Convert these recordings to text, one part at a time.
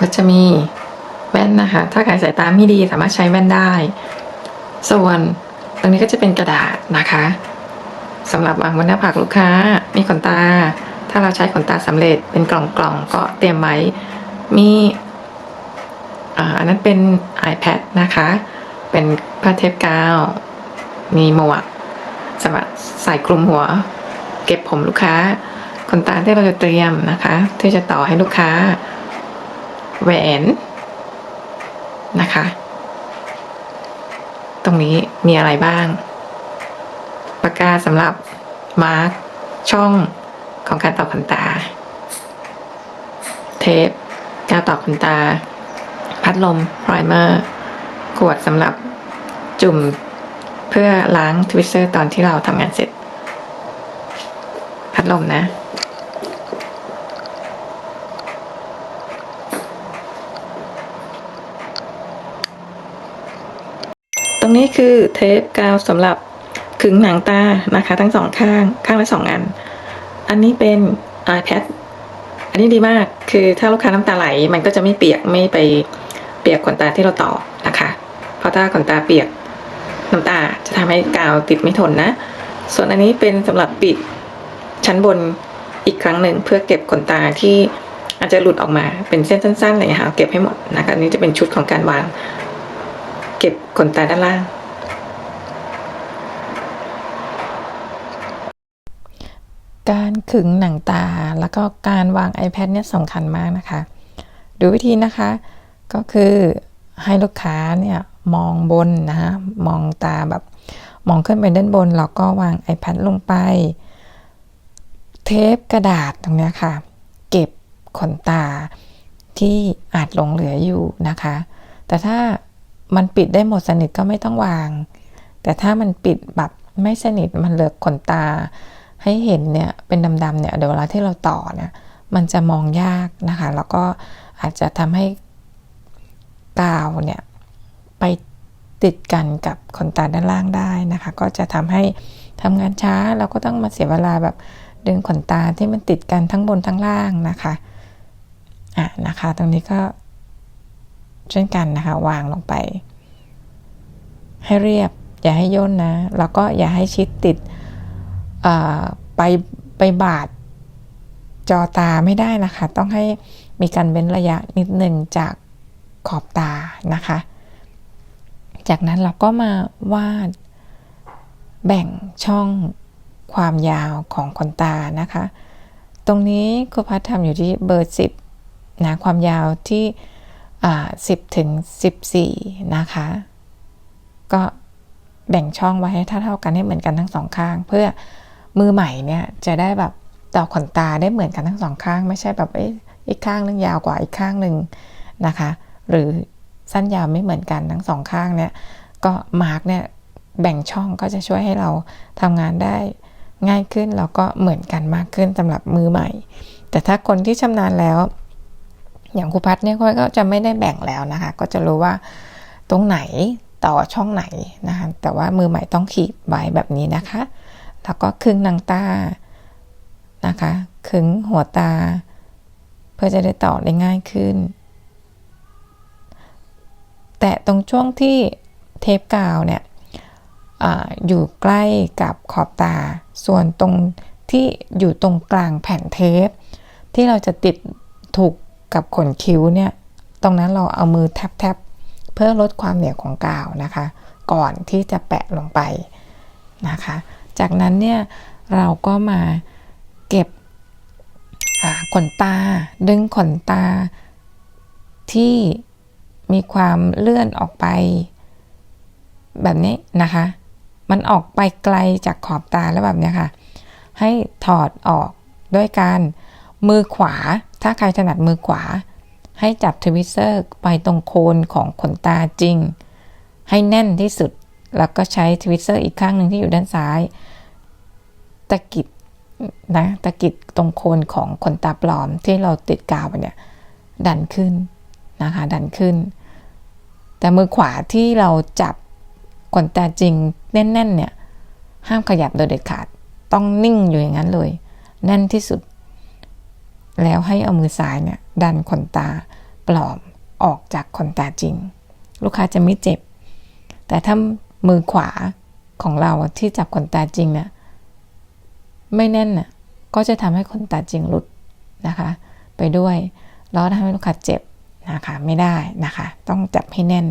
ก็จะมีแว่นนะคะ ถ้าใครสายตาไม่ดีสามารถใช้แว่นได้ ส่วนตรงนี้ก็จะเป็นกระดาษนะคะสำหรับวางบนหน้าผากลูกค้า มีขนตา ถ้าเราใช้ขนตาสำเร็จเป็นกล่องๆก็เตรียมไว้ มีอันนั้นเป็น iPad นะคะ เป็นผ้าเทปกาว มีหมวกสำหรับใส่คลุมหัว เก็บผมลูกค้า ขนตาที่เราจะเตรียมนะคะ ที่จะต่อให้ลูกค้า แหวนนะคะ ตรงนี้มีอะไรบ้าง ปากกาสำหรับมาร์กช่องของการต่อขนตา เทปกาวต่อขนตา พัดลมไพรเมอร์ขวดสำหรับจุ่มเพื่อล้างทวิสเตอร์ตอนที่เราทำงานเสร็จ พัดลมนะ ตรงนี้ คือเทปกาวสำหรับขึงหนังตานะคะ ทั้งสองข้างข้างละสองอัน อันนี้เป็น iPad อันนี้ดีมากคือถ้าลูกค้าน้ำตาไหลมันก็จะไม่เปียกไม่ไปเปียกขนตาที่เราต่อนะคะ เพราะถ้าขนตาเปียกน้ำตาจะทำให้กาวติดไม่ทนนะ ส่วนอันนี้เป็นสำหรับปิดชั้นบนอีกครั้งหนึ่งเพื่อเก็บขนตาที่อาจจะหลุดออกมาเป็นเส้นสั้นๆอะไรอย่างเงี้ยค่ะเก็บให้หมดนะคะอันนี้จะเป็นชุดของการวาง เก็บขนตาด้านล่าง การขึงหนังตา แล้วก็การวาง iPad เนี่ยสำคัญมากนะคะ ดูวิธีนะคะ ก็คือให้ลูกค้าเนี่ยมองบนนะคะมองตาแบบมองขึ้นไปด้านบน แล้วก็วาง iPad ลงไป เทปกระดาษตรงนี้ค่ะ เก็บขนตาที่อาจหลงเหลืออยู่นะคะ แต่ถ้ามันปิดได้หมดสนิทก็ไม่ต้องวาง แต่ถ้ามันปิดแบบไม่สนิทมันเหลือขนตา ให้เห็นเนี่ยเป็นดำๆเนี่ยเดี๋ยวเวลาที่เราต่อเนี่ยมันจะมองยากนะคะ แล้วก็อาจจะทำให้กาวเนี่ยไปติดกันกับขนตาด้านล่างได้นะคะ ก็จะทำให้ทำงานช้าเราก็ต้องมาเสียเวลาแบบดึงขนตาที่มันติดกันทั้งบนทั้งล่างนะคะอะนะคะ ตรงนี้ก็เช่นกันนะคะ วางลงไป ให้เรียบอย่าให้ย่นนะ แล้วก็อย่าให้ชิดติด ไปไปบาดจอตาไม่ได้นะคะ ต้องให้มีการเว้นระยะนิดหนึ่งจากขอบตานะคะ จากนั้นเราก็มาวาดแบ่งช่องความยาวของขนตานะคะ ตรงนี้ครูพัฒทำอยู่ที่เบอร์ 10นะความยาวที่10ถึง14 นะคะ ก็แบ่งช่องไว้ให้เท่าๆกันให้เหมือนกันทั้งสองข้างเพื่อ มือใหม่เนี่ยจะได้แบบต่อขนตาได้เหมือนกันทั้งสองข้าง ไม่ใช่แบบเอ้อีกข้างนึงยาวกว่าอีกข้างหนึ่งนะคะ หรือสั้นยาวไม่เหมือนกันทั้งสองข้างเนี่ยก็มาร์กเนี่ยแบ่งช่องก็จะช่วยให้เราทำงานได้ง่ายขึ้นแล้วก็เหมือนกันมากขึ้นสำหรับมือใหม่ แต่ถ้าคนที่ชำนาญแล้ว อย่างครูพัฒเนี่ยก็จะไม่ได้แบ่งแล้วนะคะ ก็จะรู้ว่าตรงไหนต่อช่องไหนนะคะแต่ว่ามือใหม่ต้องขีดไว้แบบนี้นะคะ แล้วก็คึงหนังตานะคะขึงหัวตา เพื่อจะได้ต่อได้ง่ายขึ้น แต่ตรงช่วงที่เทปกาวเนี่ยออยู่ใกล้กับขอบตา ส่วนตรงที่อยู่ตรงกลางแผ่นเทป ที่เราจะติดถูกกับขนคิ้วเนี่ย ตรงนั้นเราเอามือแทบๆเพื่อลดความเหนียวของกาวนะคะ ก่อนที่จะแปะลงไปนะคะ จากนั้นเนี่ยเราก็มาเก็บขนตา ดึงขนตาที่มีความเลื่อนออกไป แบบนี้นะคะ มันออกไปไกลจากขอบตาแล้วแบบนี้ค่ะ ให้ถอดออกด้วยการมือขวา ถ้าใครถนัดมือขวา ให้จับทวิสเตอร์ไปตรงโคนของขนตาจริง ให้แน่นที่สุด แล้วก็ใช้ทวิสเตอร์อีกข้างหนึ่งที่อยู่ด้านซ้าย ตะกิดนะตะกิดตรงโคนของขนตาปลอมที่เราติดกาวเนี่ยดันขึ้นนะคะดันขึ้น แต่มือขวาที่เราจับขนตาจริงแน่นๆเนี่ยห้ามขยับโดยเด็ดขาดต้องนิ่งอยู่อย่างนั้นเลย แน่นที่สุด แล้วให้เอามือซ้ายเนี่ยดันขนตาปลอมออกจากขนตาจริง ลูกค้าจะไม่เจ็บ แต่ถ้ามือขวาของเราที่จับขนตาจริงเนี่ย ไม่แน่นน่ะก็จะทำให้ขนตาจริงหลุดนะคะ ไปด้วยแล้วทำให้ลูกค้าเจ็บนะคะไม่ได้นะคะ ต้องจับให้แน่น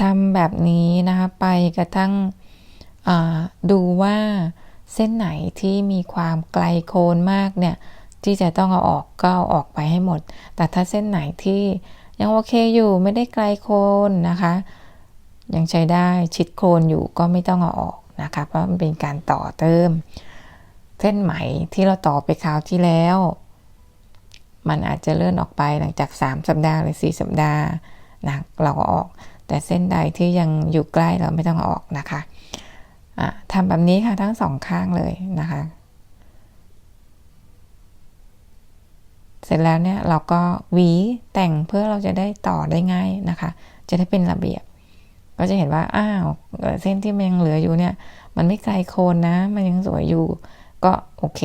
ทำแบบนี้นะคะไปกระทั่งดูว่าเส้นไหนที่มีความไกลโคนมากเนี่ยที่จะต้องเอาออกก็เอาออกไปให้หมด แต่ถ้าเส้นไหนที่ยังโอเคอยู่ไม่ได้ไกลโคนนะคะ ยังใช้ได้ชิดโคนอยู่ก็ไม่ต้องเอาออก นะคะ เพราะมันเป็นการต่อเติม เส้นไหมที่เราต่อไปคราวที่แล้ว มันอาจจะเลื่อนออกไปหลังจาก 3 สัปดาห์หรือ 4 สัปดาห์นะเราก็ออก แต่เส้นใดที่ยังอยู่ใกล้เราไม่ต้องอออกนะคะะทำแบบนี้ค่ะทั้งสองข้างเลยนะคะ เสร็จแล้วเนี่ยเราก็หวีแต่งเพื่อเราจะได้ต่อได้ง่ายนะคะ จะได้เป็นระเบียบ ก็จะเห็นว่าอ้าวเส้นที่มันยังเหลืออยู่เนี่ย มันไม่ไกลโคนนะ มันยังสวยอยู่ ก็โอเค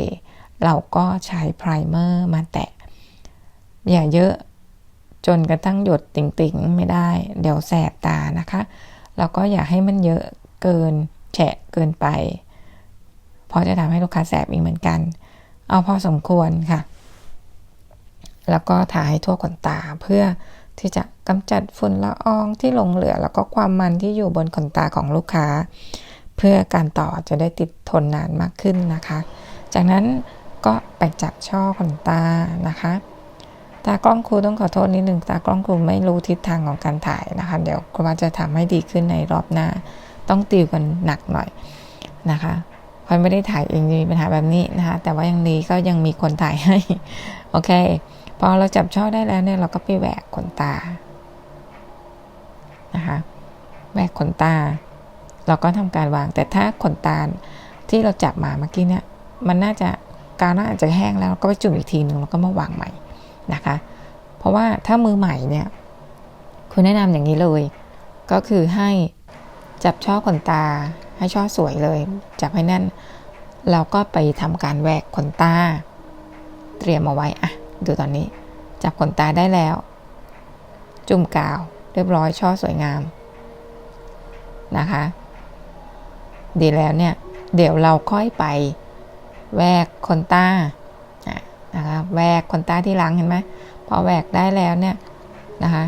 เราก็ใช้ไพรเมอร์มาแตะ อย่าเยอะจนกระทั่งหยดติ่งๆ ไม่ได้ เดี๋ยวแสบตานะคะ แล้วก็อย่าให้มันเยอะเกินแฉะเกินไป เพราะจะทำให้ลูกค้าแสบอีกเหมือนกัน เอาพอสมควรค่ะ แล้วก็ทาให้ทั่วขนตาเพื่อ ที่จะกำจัดฝุ่นละอองที่หลงเหลือ แล้วก็ความมันที่อยู่บนขนตาของลูกค้า เพื่อการต่อจะได้ติดทนนานมากขึ้นนะคะ จากนั้นก็ไปจับช่อขนตานะคะ ตากล้องครูต้องขอโทษนิดหนึ่งตากล้องครูไม่รู้ทิศทางของการถ่ายนะคะ เดี๋ยวครูว่าจะทำให้ดีขึ้นในรอบหน้า ต้องติวกันหนักหน่อยนะคะพราะไม่ได้ถ่ายเองมีปัญหาแบบนี้นะคะ แต่ว่ายังดีก็ยังมีคนถ่ายให้ โอเค พอเราจับช่อได้แล้วเนี่ยเราก็ไปแหวกขนตานะคะแหวกขนตา เราก็ทำการวาง แต่ถ้าขนตาที่เราจับมาเมื่อกี้เนี่ยมันน่าจะกาวน่าจะแห้งแล้วก็ไปจุ่มอีกทีหนึ่งแล้วก็มาวางใหม่นะคะ เพราะว่าถ้ามือใหม่เนี่ยคุณแนะนำอย่างนี้เลย ก็คือให้จับช่อขนตาให้ช่อสวยเลย จับให้แน่นแล้วก็ไปทำการแหวกขนตา เตรียมเอาไว้อะ ดูตอนนี้ จับขนตาได้แล้ว จุ่มกาว เรียบร้อยช่อสวยงาม นะคะ ดีแล้วเนี่ย เดี๋ยวเราค่อยไปแหวกขนตาอะนะคะแหวกขนตาที่หลังเห็นไหมพอแหวกได้แล้วเนี่ยนะคะ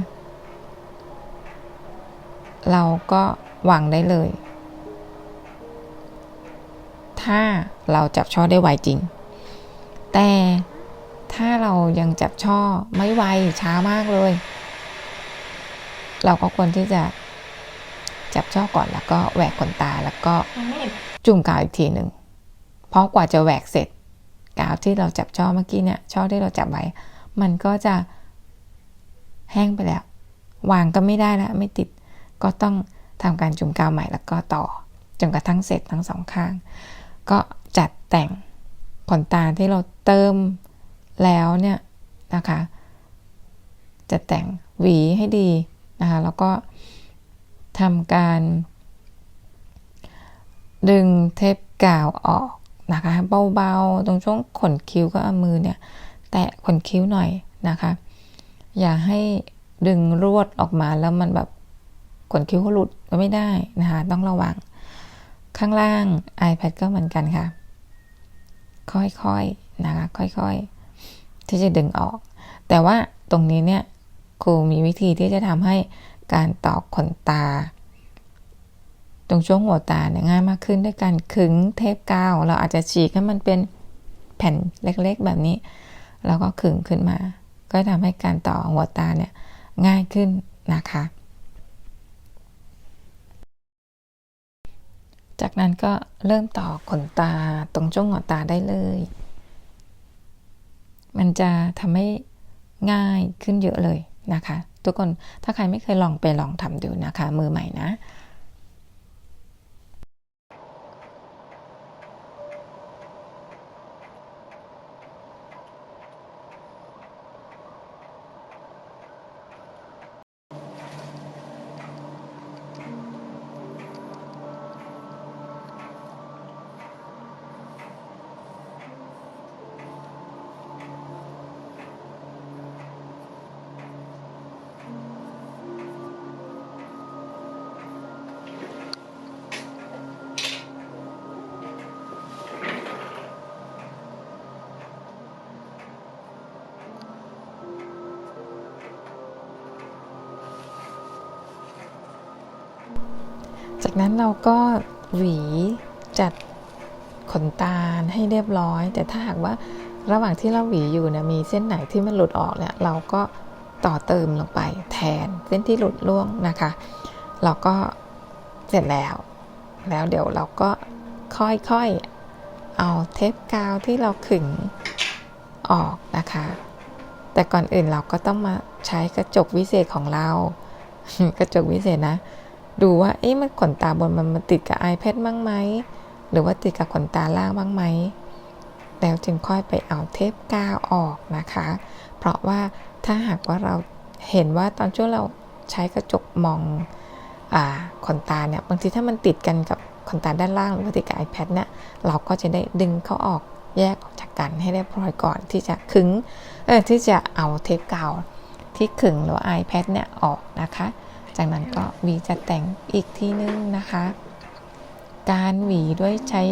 เราก็วางได้เลย ถ้าเราจับช่อได้ไวจริง แต่ ถ้าเรายังจับช่อไม่ไวช้ามากเลย เราก็ควรที่จะจับช่อก่อนแล้วก็แหวกขนตาแล้วก็จุ่มกาวอีกทีหนึ่งเพราะกว่าจะแหวกเสร็จ กาวที่เราจับช่อเมื่อกี้เนี่ยช่อที่เราจับไว้ มันก็จะแห้งไปแล้ว วางก็ไม่ได้แล้วไม่ติดก็ต้องทำการจุ่มกาวใหม่แล้วก็ต่อจนกระทั่งเสร็จทั้งสองข้าง ก็จัดแต่งขนตาที่เราเติม แล้วเนี่ยนะคะ จะแต่งหวีให้ดีนะคะ แล้วก็ทำการ ดึงเทปกาวออกนะคะเบาๆ ตรงช่วงขนคิ้วก็เอามือเนี่ย แตะขนคิ้วหน่อยนะคะ อย่าให้ดึงรวดออกมาแล้วมันแบบขนคิ้วเขาหลุดก็ไม่ได้นะคะ ต้องระวัง ข้างล่าง iPad ก็เหมือนกันค่ะ ค่อยๆนะคะ ค่อยๆ ที่จะดึงออก แต่ว่าตรงนี้เนี่ยครูมีวิธีที่จะทำให้การตอกขนตา ตรงช่วงหัวตาเนี่ยง่ายมากขึ้นด้วยการขึงเทปกาว เราอาจจะฉีกให้มันเป็นแผ่นเล็กๆแบบนี้ แล้วก็ขึงขึ้นมา ก็ทำให้การต่อหัวตาเนี่ยง่ายขึ้นนะคะ จากนั้นก็เริ่มต่อขนตาตรงช่วงหัวตาได้เลย มันจะทำให้ง่ายขึ้นเยอะเลยนะคะ ทุกคนถ้าใครไม่เคยลองไปลองทำดูนะคะ มือใหม่นะ จากนั้นเราก็หวีจัดขนตาให้เรียบร้อย แต่ถ้าหากว่าระหว่างที่เราหวีอยู่เนี่ยมีเส้นไหนที่มันหลุดออกเนี่ยเราก็ต่อเติมลงไปแทนเส้นที่หลุดล่วงนะคะ เราก็เสร็จแล้ว แล้วเดี๋ยวเราก็ค่อยๆเอาเทปกาวที่เราขึงออกนะคะ แต่ก่อนอื่นเราก็ต้องมาใช้กระจกวิเศษของเรา กระจกวิเศษนะ ดูว่าเอ๊ะมันขนตาบนมันมาติดกับ iPad บ้างไหมหรือว่าติดกับขนตาล่างบ้างไหมแล้วจึงค่อยไปเอาเทปกาวออกนะคะ เพราะว่าถ้าหากว่าเราเห็นว่าตอนช่วงเราใช้กระจกมองอขนตาเนี่ยบางทีถ้ามันติดกันกับขนตาด้านล่างหรือว่าติดกับ iPad เนี่ยเราก็จะได้ดึงเขาออกแยกออกจากกันให้เรียบร้อยก่อนที่จะขึงเออที่จะเอาเทปกาวที่ขึงหรือว่า iPad เนี่ยออกนะคะ จากนั้นก็หวีจะแต่งอีกทีนึงนะคะ การหวีด้วยใช้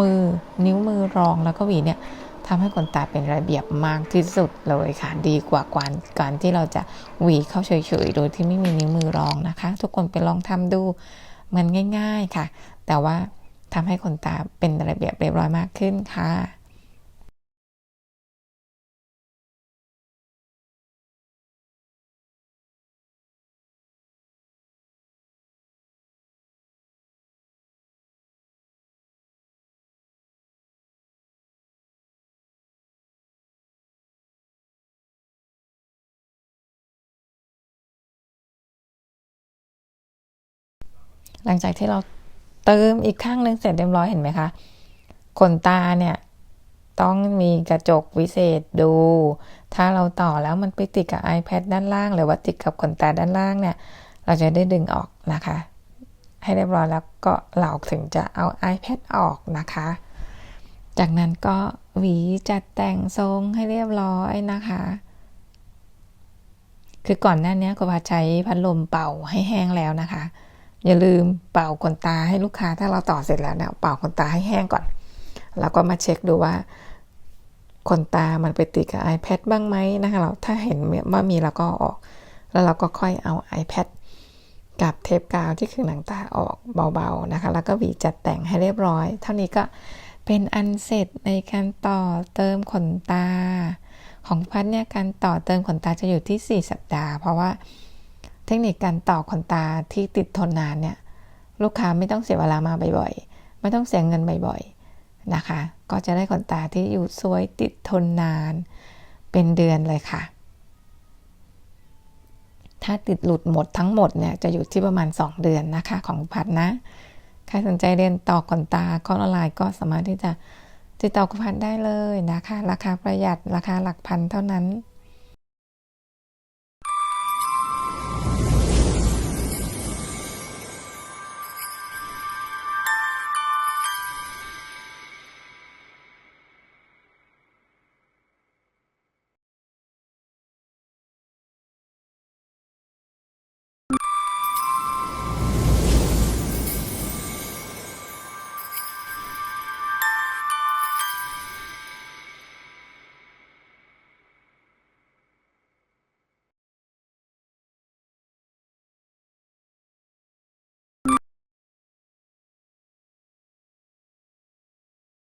มือนิ้วมือรองแล้วก็หวีเนี่ยทำให้ขนตาเป็นระเบียบมากที่สุดเลยค่ะ ดีกว่าการการที่เราจะหวีเข้าเฉยๆ โดยที่ไม่มีนิ้วมือรองนะคะ ทุกคนไปลองทำดูมันง่าย ๆค่ะ แต่ว่าทำให้ขนตาเป็นระเบียบเรียบร้อยมากขึ้นค่ะ หลังจากที่เราเติมอีกข้างหนึงเสร็จเรียบร้อยเห็นไหมคะขนตาเนี่ยต้องมีกระจกวิเศษดู ถ้าเราต่อแล้วมันไปติดกับ iPad ด้านล่าง หรือว่าติดกับขนตาด้านล่างเนี่ย เราจะได้ดึงออกนะคะ ให้เรียบร้อยแล้วก็เราถึงจะเอา iPad ออกนะคะ จากนั้นก็หวีจัดแต่งทรงให้เรียบร้อยนะคะ คือก่อนหน้านี้ก็ว่าใช้พัดลมเป่าให้แห้งแล้วนะคะ อย่าลืมเป่าขนตาให้ลูกค้าถ้าเราต่อเสร็จแล้วเนี่ยเป่าขนตาให้แห้งก่อน แล้วก็มาเช็คดูว่าขนตามันไปติดกับ iPad บ้างไหมนะคะเราถ้าเห็นว่ามีเราก็ออก แล้วเราก็ค่อยเอา iPad กับเทปกาวที่คือหนังตาออกเบาๆนะคะ แล้วก็หวีจัดแต่งให้เรียบร้อย เท่านี้ก็เป็นอันเสร็จในการต่อเติมขนตา ของพัดเนี่ยการต่อเติมขนตาจะอยู่ที่ 4 สัปดาห์ เพราะว่า เทคนิคการต่อขนตาที่ติดทนนานเนี่ยลูกค้าไม่ต้องเสียเวลามาบ่อยๆ ไม่ต้องเสียเงินบ่อยๆนะคะ ก็จะได้ขนตาที่อยู่สวยติดทนนานเป็นเดือนเลยค่ะ ถ้าติดหลุดหมดทั้งหมดเนี่ยจะอยู่ที่ประมาณ 2 เดือนนะคะของพัดนะ ใครสนใจเรียนต่อขนตาคอร์สออนไลน์ก็สามารถที่จะติดต่อกับพัดได้เลยนะคะ ราคาประหยัดราคาหลักพันเท่านั้น